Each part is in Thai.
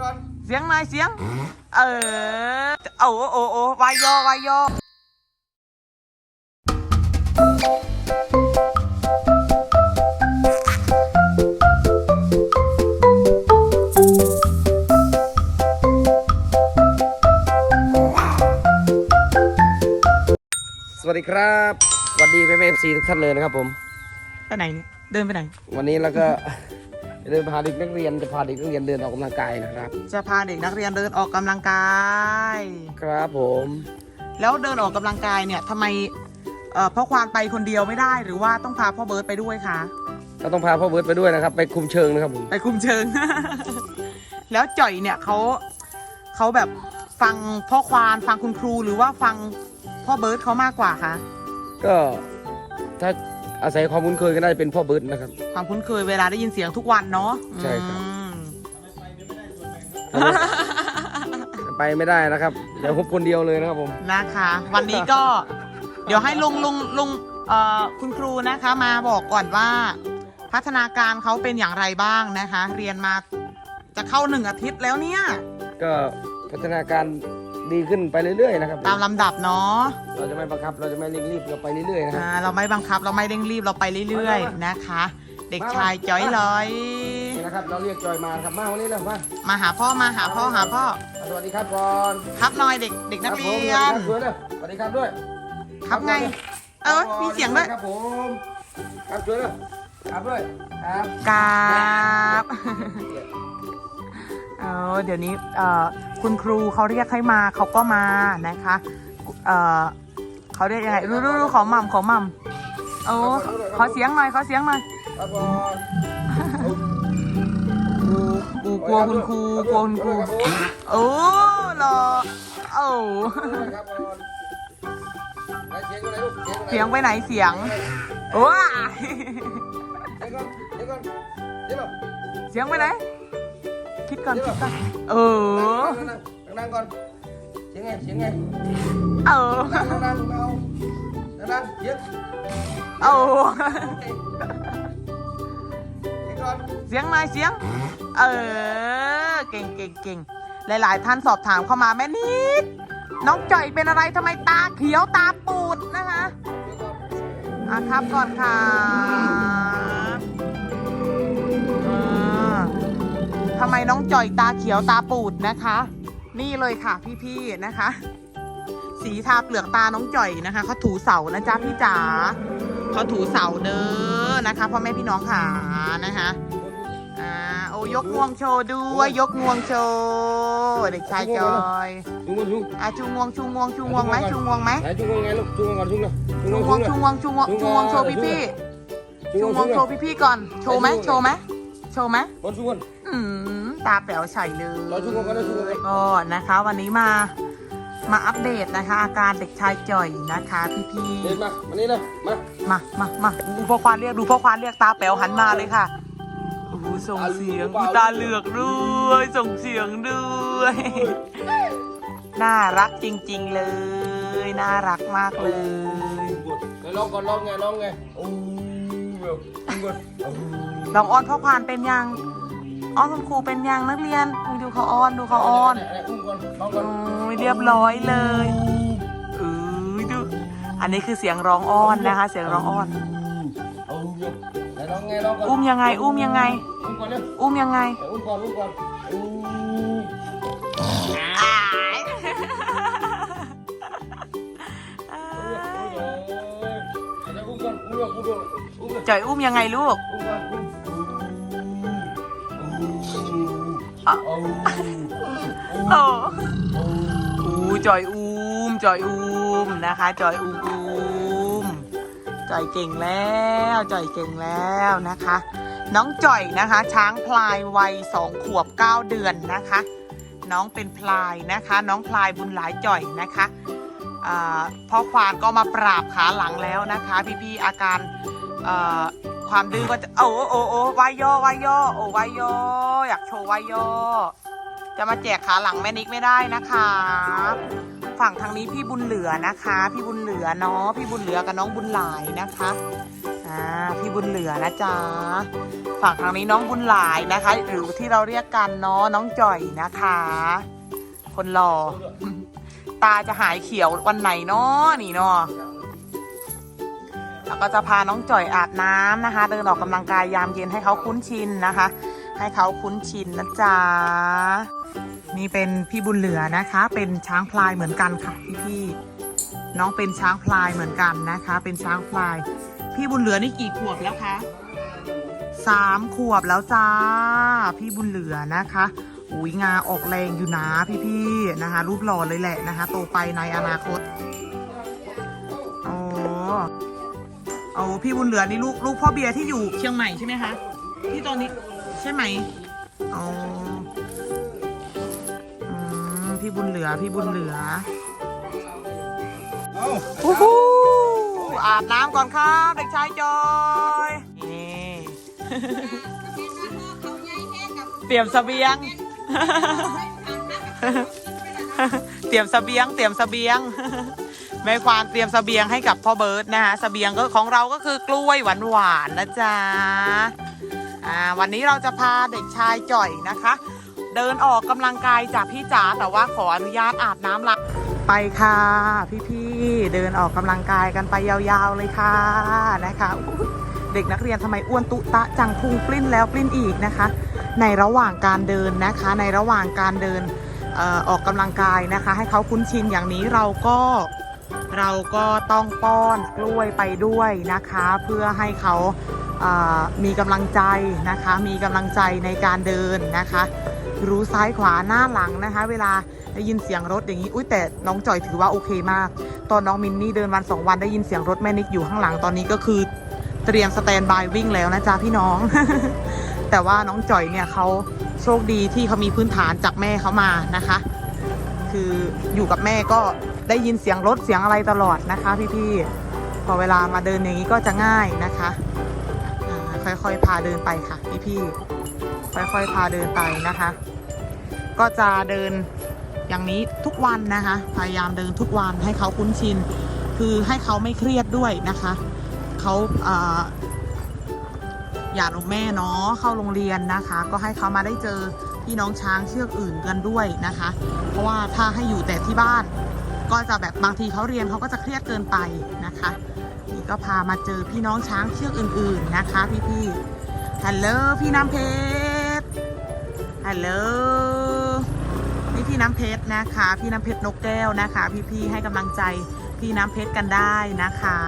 ก่อน เสียงหน่อยเสียง เออโอ้โอ้โอ้วายโยวายโยสวัสดีครับสวัสดีแม่เอฟซีทุกท่านเลยนะครับผม ไปไหนเนี่ยเดินไปไหน วันนี้เราก็จะ เดินพาเด็กนักเรียนจะพาเด็กนักเรียนเดินออกกำลังกายนะครับ จะพาเด็กนักเรียนเดินออกกำลังกาย ครับผม แล้วเดินออกกำลังกายเนี่ยทำไมเอ่อพ่อควานไปคนเดียวไม่ได้ หรือว่าต้องพาพ่อเบิร์ตไปด้วยคะก็ต้องพาพ่อเบิร์ตไปด้วยนะครับ ไปคุมเชิงนะครับผมไปคุมเชิง แล้วจ่อยเนี่ยเขาเขาแบบฟังพ่อควานฟังคุณครูหรือว่าฟังพ่อเบิร์ตเขามากกว่าคะก็ถ้า อาศัยความคุ้นเคยก็น่าจะเป็นพ่อเบิร์ตนะครับ ความคุ้นเคยเวลาได้ยินเสียงทุกวันเนาะใช่ครับ อืมไปไม่ได้นะครับ เดี๋ยวผมคนเดียวเลยนะครับผม นะคะ วันนี้ก็ เดี๋ยวให้ลุงลุงลุงเอ่อคุณครูนะคะมาบอกก่อนว่า พัฒนาการเขาเป็นอย่างไรบ้างนะคะ เรียนมาจะเข้าหนึ่งอาทิตย์แล้วเนี่ย ก็พัฒนาการ ดีขึ้นไปเรื่อยๆนะครับตามลำดับเนาะเราจะไม่บังคับ เราจะไม่เร่งรีบเราไปเรื่อยๆนะครับอ่าเราไม่บังคับเราไม่เร่งรีบเราไปเรื่อยๆนะคะ เด็กชายจ้อยลอยนี่นะครับเราเรียกจอยมาครับมาวันนี้เลยมามาหาพ่อมาหาพ่อหาพ่อสวัสดีครับก่อนครับหน่อยเด็กเด็กนักเรียนครับผมสวัสดีครับด้วยครับไง เออมีเสียงด้วยครับผมครับช่วยด้วยครับด้วยครับกราบเออเดี๋ยวนี้เอ่อ คุณครูเขาเรียกให้มาเขาก็มานะคะเอ่อเขาเรียกยังไงรู้รู้รู้ขอหม่ำขอหม่ำโอ้ขอเสียงหน่อยขอเสียงหน่อยครับผมกูกลัวคุณครูกลัวคุณครูโอ้เหรอโอ้ครับผมไหนเสียงอยู่ไหนลูกเสียงไปไหนเสียงว้าเดี๋ยวก่อนเดี๋ยวก่อนเดี๋ยวก่อนเสียงไปไหน คิดก่อนคิดก่อนเออ นั่งนั่งก่อนเสียงไงเสียงไงเออ นั่งนั่งเอานั่งเสียงโอ้เสียงก่อนเสียงหน่อยเสียง เออ เก่งเก่งเก่งหลาย ๆ ท่านสอบถามเข้ามาแม่นิด น้องจ่อยเป็นอะไรทำไมตาเขียวตาปูดนะคะอะครับก่อนค่ะ ทำไมน้องจ่อยตาเขียวตาปูดนะคะ นี่เลยค่ะพี่ๆนะคะ สีทาเปลือกตาน้องจ่อยนะคะเขาถูเสานะจ๊ะพี่จ๋าเขาถูเสาเด้อนะคะพ่อแม่พี่น้องค่ะนะคะอ่าโอ้ยกงวงโชว์ด้วยยกงวงโชว์เด็กชายจอยจุงก่อนจุงอะชูงวงชูงวงชูงวงไหมชูงวงไหมไหนจุงก่อนไงลูกจุงก่อนจุงก่อนชูงวงชูงวงชูงวงชูงวงโชว์พี่พี่ชูงวงโชว์พี่พี่ก่อนโชว์ไหมโชว์ไหมโชว์ไหมบอลจุงก่ อนอืมตาแป๋วใส่เลรอชูงวงก่อนรอชูงวงก่อน ก็นะคะ วันนี้มามาอัปเดตนะคะ อาการเด็กชายจ่อยนะคะพี่พี่เดินมามานี่เลยมามามามาดูพ่อควานเรียกดูพ่อควานเรียกตาแป๋วหันมาเลยค่ะโอ้โหส่งเสียงอุ๊ยตาเหลือกด้วยส่งเสียงด้วย น่ารักจริงๆเลย น่ารักมากเลยไหนลองก่อนลองไงลองไงโอ้เร็วจุงก่อนลองอ้อนพ่อควานเป็นยัง อ้อนคุณครูเป็นยังนักเรียนอุ๊ยดูเขาอ้อนดูเขาอ้อนอุ้มก่อนลองก่อนโอ้ยเรียบร้อยเลยเออดูอันนี้คือเสียงร้องอ้อนนะคะ เสียงร้องอ้อนเอาเร็วไหนลองไงลองก่อนอุ้มยังไง อุ้มยังไง อุ้มก่อนเร็วอุ้มยังไงอุ้มก่อนอุ้มก่อนอู้อ้ายอุ้มก่อนอุ้มก่อนอุ้มก่อนอุ้มก่อนจ่อยอุ้มยังไงลูกอุ้มก่อนอุ้มอะเอา โอ้อู้จอยอุ้มจอยอุ้มนะคะ จอยอุ้มอุ้มจอยเก่งแล้วจอยเก่งแล้วนะคะ น้องจ่อยนะคะ ช้างพลายวัยสองขวบเก้าเดือนนะคะ น้องเป็นพลายนะคะ น้องพลายบุญหลายจ่อยนะคะพ่อควานก็มาปราบขาหลังแล้วนะคะ พี่ๆอาการ ความดื้อก็จะโอ้โอ้โอ้วายย่อวายย่อโอ้วายย่ออยากโชว์วายย่อจะมาแจกขาหลังแม่นิกไม่ได้นะคะ ฝั่งทางนี้พี่บุญเหลือนะคะ พี่บุญเหลือเนาะพี่บุญเหลือกับน้องบุญหลายนะคะอ่าพี่บุญเหลือนะจ๊ะฝั่งทางนี้น้องบุญหลายนะคะ หรือที่เราเรียกกันเนาะน้องจ่อยนะคะ คนหล่อตาจะหายเขียววันไหนเนาะนี่เนาะ แล้วก็จะพาน้องจ่อยอาบน้ำนะคะ เดินออกกำลังกายยามเย็นให้เขาคุ้นชินนะคะ ให้เขาคุ้นชินนะจ๊ะนี่เป็นพี่บุญเหลือนะคะ เป็นช้างพลายเหมือนกันค่ะพี่พี่ๆน้องเป็นช้างพลายเหมือนกันนะคะ เป็นช้างพลาย พี่บุญเหลือนี่กี่ขวบแล้วคะสามขวบแล้วจ้า พี่บุญเหลือนะคะอุ้ยงาออกแรงอยู่นะพี่ๆนะคะ รูปหล่อเลยแหละนะคะ โตไปในอนาคตโอ้ เอาพี่บุญเหลือนี่ลูกลูกพ่อเบียร์ที่อยู่เชียงใหม่ใช่ไหมคะที่ตอนนี้ใช่ไหมอ๋ออืมพี่บุญเหลือพี่บุญเหลือเอ้าฮู้ฮู้อาบน้ำก่อนครับเด็กชายจอยนี่เตรียมเสบียง เตรียมเสบียงเตรียมเสบียง แม่ควานเตรียมสเสบียงให้กับพ่อเบิร์ตนะคะสเสบียงก็ของเราก็คือกล้วยหวานๆนะจ๊ะอ่าวันนี้เราจะพาเด็กชายจ่อยนะคะ เดินออกกำลังกายจากพี่จ๋าแต่ว่าขออนุญาตอาบน้ำละไปค่ะ พี่ๆเดินออกกำลังกายกันไปยาวๆเลยค่ะนะคะเด็กนักเรียนทำไมอ้วนตุตะจังพุงปลิ้นแล้วปลิ้นอีกนะคะ ในระหว่างการเดินนะคะ ในระหว่างการเดินเอ่อออกกำลังกายนะคะ ให้เขาคุ้นชินอย่างนี้เราก็ เราก็ต้องป้อนกล้วยไปด้วยนะคะ เพื่อให้เขาเอ่อมีกำลังใจนะคะ มีกำลังใจในการเดินนะคะ รู้ซ้ายขวาหน้าหลังนะคะ เวลาได้ยินเสียงรถอย่างนี้อุ้ยแต่น้องจอยถือว่าโอเคมาก ตอนน้องมินนี่เดินวันสองวันได้ยินเสียงรถแม่นิกอยู่ข้างหลังตอนนี้ก็คือเตรียมสแตนบายวิ่งแล้วนะจ๊ะพี่น้อง แต่ว่าน้องจอยเนี่ยเขาโชคดีที่เขามีพื้นฐานจากแม่เขามานะคะ คืออยู่กับแม่ก็ ได้ยินเสียงรถเสียงอะไรตลอดนะคะ พี่ๆ พอเวลามาเดินอย่างนี้ก็จะง่ายนะคะค่อยๆพาเดินไปค่ะพี่ๆ ค่อยๆพาเดินไปนะคะ ก็จะเดินอย่างนี้ทุกวันนะคะ พยายามเดินทุกวันให้เขาคุ้นชิน คือให้เขาไม่เครียดด้วยนะคะเขาเอย่าลงแม่เนาะเข้าโรงเรียนนะคะ ก็ให้เขามาได้เจอพี่น้องช้างเชือกอื่นกันด้วยนะคะ เพราะว่าถ้าให้อยู่แต่ที่บ้าน ก็จะแบบบางทีเขาเรียนเขาก็จะเครียดเกินไปนะคะนี่ก็พามาเจอพี่น้องช้างเชือกอื่น ๆนะคะ พี่ๆฮัลโหลพี่น้ำเพชรฮัลโหลนี่พี่น้ำเพชรนะคะ พี่น้ำเพชรนกแก้วนะคะ พี่ๆให้กำลังใจพี่น้ำเพชรกันได้นะคะ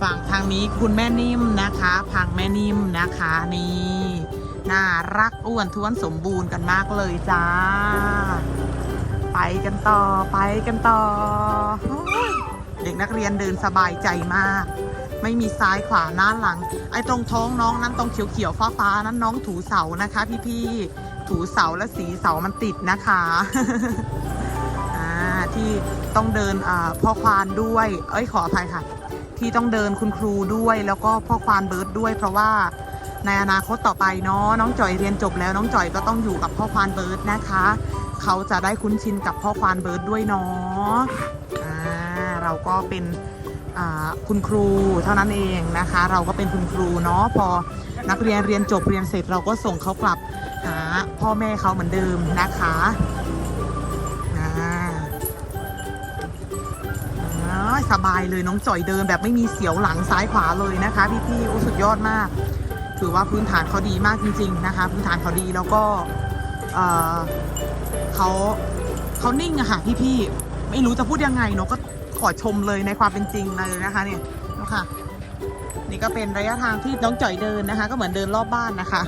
ฝั่งทางนี้คุณแม่นิ่มนะคะพังแม่นิ่มนะคะนี่น่ารักอ้วนท้วนสมบูรณ์กันมากเลยจ้า ไปกันต่อไปกันต่อ เด็กนักเรียนเดินสบายใจมาก ไม่มีซ้ายขวาหน้าหลัง ไอ้ตรงท้องน้องนั้นตรงเขียวเขียวฟ้าฟ้าๆนั้นน้องถูเสานะคะ พี่ๆถูเสาและสีเสามันติดนะคะที่ต้องเดินพ่อควานด้วย เอ้ยขออภัยค่ะ ที่ต้องเดินคุณครูด้วยแล้วก็พ่อควานเบิร์ดด้วย เพราะว่าในอนาคตต่อไปเนาะน้องจ่อยเรียนจบแล้วน้องจ่อยก็ต้องอยู่กับพ่อควานเบิร์ดนะคะ เขาจะได้คุ้นชินกับพ่อควานเบิร์ดด้วยเนาะอ่าเราก็เป็นคุณครูเท่านั้นเองนะคะ เราก็เป็นคุณครูเนาะพอนักเรียนเรียนจบเรียนเสร็จเราก็ส่งเขากลับหาพ่อแม่เขาเหมือนเดิมนะคะอ่าสบายเลยน้องจ่อยเดินแบบไม่มีเสียวหลังซ้ายขวาเลยนะคะพี่พี่ๆโอ้สุดยอดมาก ถือว่าพื้นฐานเขาดีมากจริง ๆนะคะ พื้นฐานเขาดีแล้วก็ เขาเขานิ่งอะค่ะพี่พี่ไม่รู้จะพูดยังไงเนาะก็ขอชมเลยในความเป็นจริงเลยนะคะเนี่ยเนาะค่ะนี่ก็เป็นระยะทางที่น้องจ่อยเดินนะคะ ก็เหมือนเดินรอบบ้านนะคะ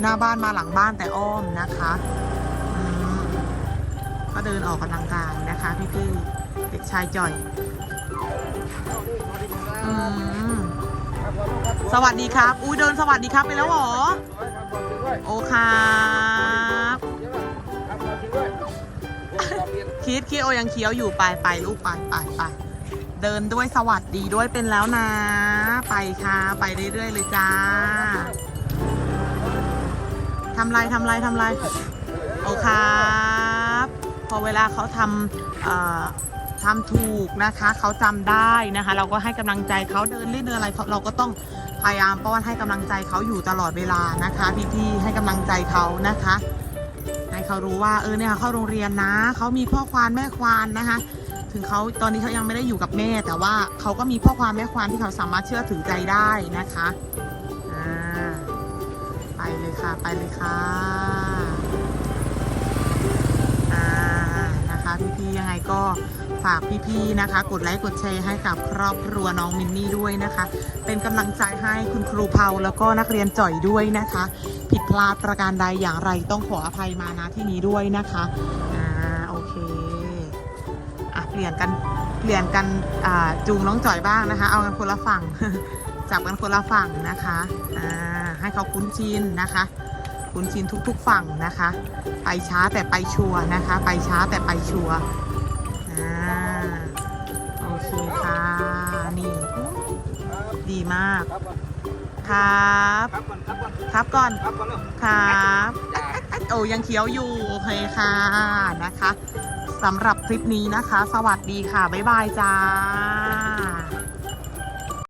หน้าบ้านมาหลังบ้านแต่อ้อมนะคะก็เดินออกกำลังกายนะคะ พี่พี่เด็กชายจ่อยสวัสดีครับ อุ้ยเดินสวัสดีครับไปแล้วหรอ โอค คิดคิดโอยังเคี้ยวอยู่ไปไปลูกไปไปไปเดินด้วยสวัสดีด้วยเป็นแล้วนะ ไปค่ะ ไปเรื่อยๆเลยจ้าทำไรทำไรทำไรโอครับ พอเวลาเขาทำทำถูกนะคะ เขาจำได้นะคะ เราก็ให้กำลังใจเขาเดินเล่นเดินอะไรเราก็ต้องพยายามป้อนให้กำลังใจเขาอยู่ตลอดเวลานะคะ พี่ๆให้กำลังใจเขานะคะ ให้เขารู้ว่าเออเนี่ยเข้าโรงเรียนนะเขามีพ่อควานแม่ควานนะคะ ถึงเขาตอนนี้เขายังไม่ได้อยู่กับแม่ แต่ว่าเขาก็มีพ่อควานแม่ควานที่เขาสามารถเชื่อถือใจได้นะคะอ่าไปเลยค่ะไปเลยค่ะอ่านะคะพี่ๆยังไงก็ฝากพี่ๆนะคะ กดไลค์กดแชร์ให้กับครอบครัวน้องมินนี่ด้วยนะคะ เป็นกำลังใจให้คุณครูเผาแล้วก็นักเรียนจ่อยด้วยนะคะ ผิด ลาดประการใดอย่างไรต้องขออภัยมาณที่นี้ด้วยนะคะอ่าโอเคอะเปลี่ยนกันเปลี่ยนกันอ่าจูงน้องจ่อยบ้างนะคะ เอากันคนละฝั่งจับกันคนละฝั่งนะคะอ่าให้เขาคุ้นชินนะคะคุ้นชินทุก ๆ ฝั่งนะคะ ไปช้าแต่ไปชัวร์นะคะ ไปช้าแต่ไปชัวร์อ่าโอเคค่ะนี่ดีมาก ครับครับก่อนครับก่อนครับก่อนครับก่อนลูกครับเอ๊ะโอ้ยังเขียวอยู่ โอเคค่ะนะคะสำหรับคลิปนี้นะคะ สวัสดีค่ะ บ๊ายบายจ้า